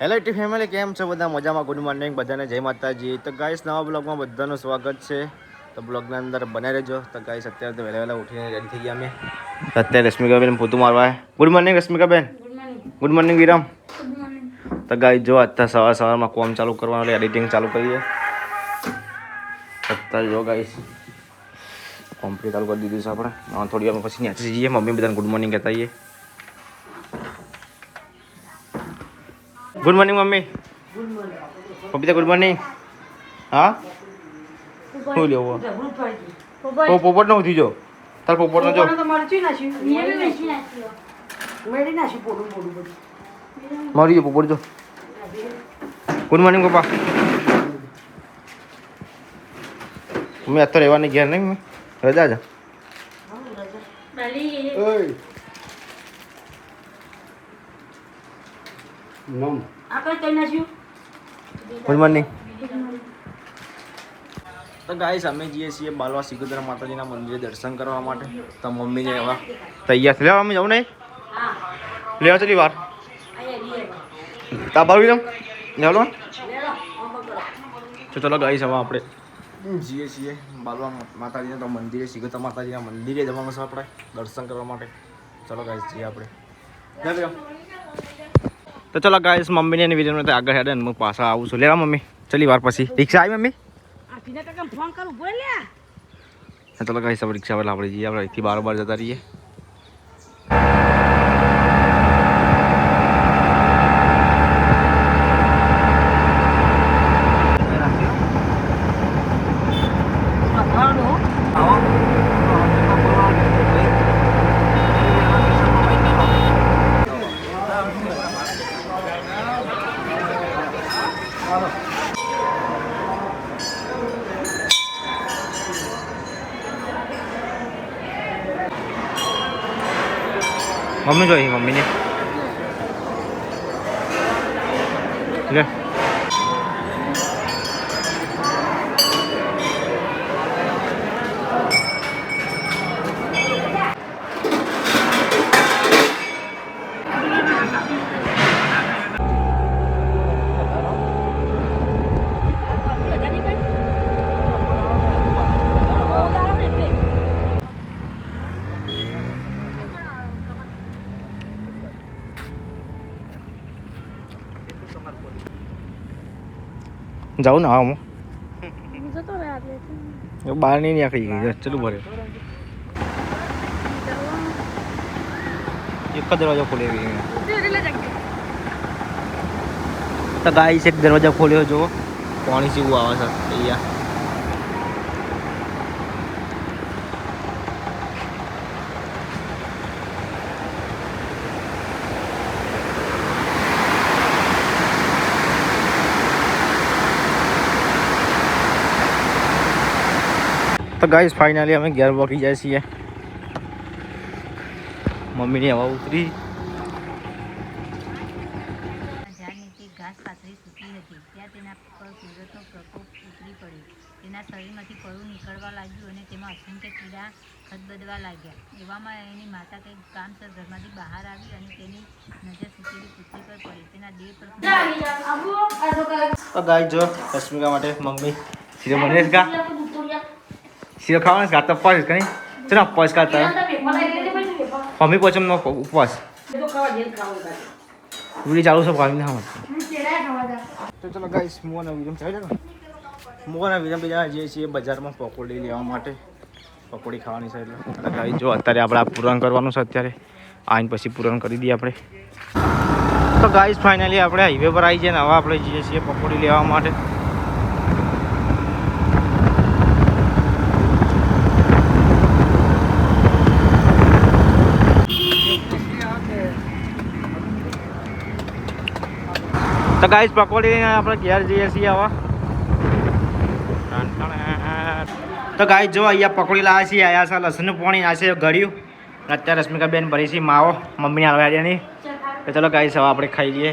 Hello T family કેમ છો? બધા મજામાં? ગુડ મોર્નિંગ બધાને જય માતાજી. તો ગાઈસ નવા બ્લોગમાં બધાનું સ્વાગત છે. તો બ્લોગના અંદર બને રહેજો. તો ગાઈસ અત્યારે તો વહેલા વહેલા ઉઠીને રેડી થઈ ગયા અમે. અત્યારે રશ્મિકાબેન પોતું મારવા good morning રશ્મિકાબેન. Good morning Viram. તો ગાઈસ જો અત્યારે સવાર સવારમાં કોમ ચાલુ કરવાનું એડિટિંગ ચાલુ કરીએ. અત્યારે જો ગાઈસ કોમ્પ્લીટ ચાલુ કરી દીધું છે આપણે. થોડી વાર પછી ન્યાથી જઈએ. મમ્મી બધાને ગુડ મોર્નિંગ કહેતા ગુડ મોર્નિંગ મમ્મી પપિતા ગુડ મોર્નિંગ હા શું લેવો ઓ પોપટ નો ઉઠી જો તાર પોપટ નો જો મારી જો પોપટ જો ગુડ મોર્નિંગ પપ્પા મમ્મી અત્યારે રહેવાની ઘેર નહીં રજા છે ગુડ મોર્નિંગ તો ગાઈસ અમે જઈએ છીએ બાલવા સિગોદરા માતાજીના મંદિરે દર્શન કરવા માટે. તો મમ્મીને એવા તૈયાર લેવા અમે જવું નહીં? લેવા ચલી વાર? તા આવી જાઉં તો ચલો ગાઈસ હવે આપણે જઈએ છીએ બાલવા માતાજીના તો મંદિરે સિગોદરા માતાજીના મંદિરે જવાનું છે આપણે દર્શન કરવા માટે. ચલો ગાઈસ જઈએ આપણે. તો ચલો ગાઈસ મમ્મીને એની વીડિયો આગળ હેડે ને હું પાછા આવું છું. લેવા મમ્મી ચલી વાર પછી. રિક્ષા આવી મમ્મી? ફોન કરું બોલ ચલો ગાઈસ આપણે રિક્ષા વાળા આપણે જઈએ આપણે અહીંથી બાર બાર જતા રહીએ. મમ્મી જોઈ મમ્મીને. લે. જાઉં ને હા હું. એ બહાર નહીં નીકળી ગઈ ચલું ભરે. એક જ દરવાજો ખોલી ગઈ ગાય છે એક દરવાજો ખોલ્યો જો પાણી જેવું આવે છે અહીંયા. તો ગાઈસ ફાઇનલી અમે ઘેર પહોંચી જાય છીએ. મમ્મીની હવા ઉતરી. ઘાસ પાથરી સૂકી હતી. ત્યાં તેના પર કુદરતનો પ્રકોપ ઉતરી પડ્યો. તેના શરીરમાંથી પરું નીકળવા લાગ્યું અને તેમાં અસંખ્ય કીડા ખદબદવા લાગ્યા. એવામાં એની માતા કંઈક કામસર ઘરમાંથી બહાર આવી અને તેની નજર સૂકેલી પુત્રી પર પડી. તેના દેહ પર તો ગાય જો રશ્મિકા માટે મમ્મી શ્રી મનેશ કા શીરો ખાવાનો કા તપાસ કઈ? ચલો અપવાસ કરતા મમ્મી પોચમ નો ઉપવાસ. વીડિયો ચાલુ છે ભાવી ના તો ચલો ગાઈસ મોના વિરમ ચાલે ને મોના વિરમ બીજા જઈએ છીએ બજારમાં પકોડી લેવા માટે પકોડી ખાવાની છે એટલે. ગાઈસ જો અત્યારે આપણે આ પૂરણ કરવાનું છે અત્યારે. આઈને પછી પૂરણ કરી દઈએ આપણે. તો ગાઈસ ફાઇનલી આપણે હાઈવે પર આવી જઈએ ને હવે આપણે જઈએ છીએ પકોડી લેવા માટે. તો ગાઈસ પકોડી આપણે ઘેર જઈએ છીએ હવે. તો ગાઈસ જો અહીંયા પકોડી લાવ્યા છીએ, આયા છે લસણનું પાણી, આ છે ગળ્યું. અત્યારે રશ્મિકા બેન ભરી છે માવો. મમ્મીને હલવાડિયાની તો ચલો ગાઈસ હવે આપણે ખાઈ લઈએ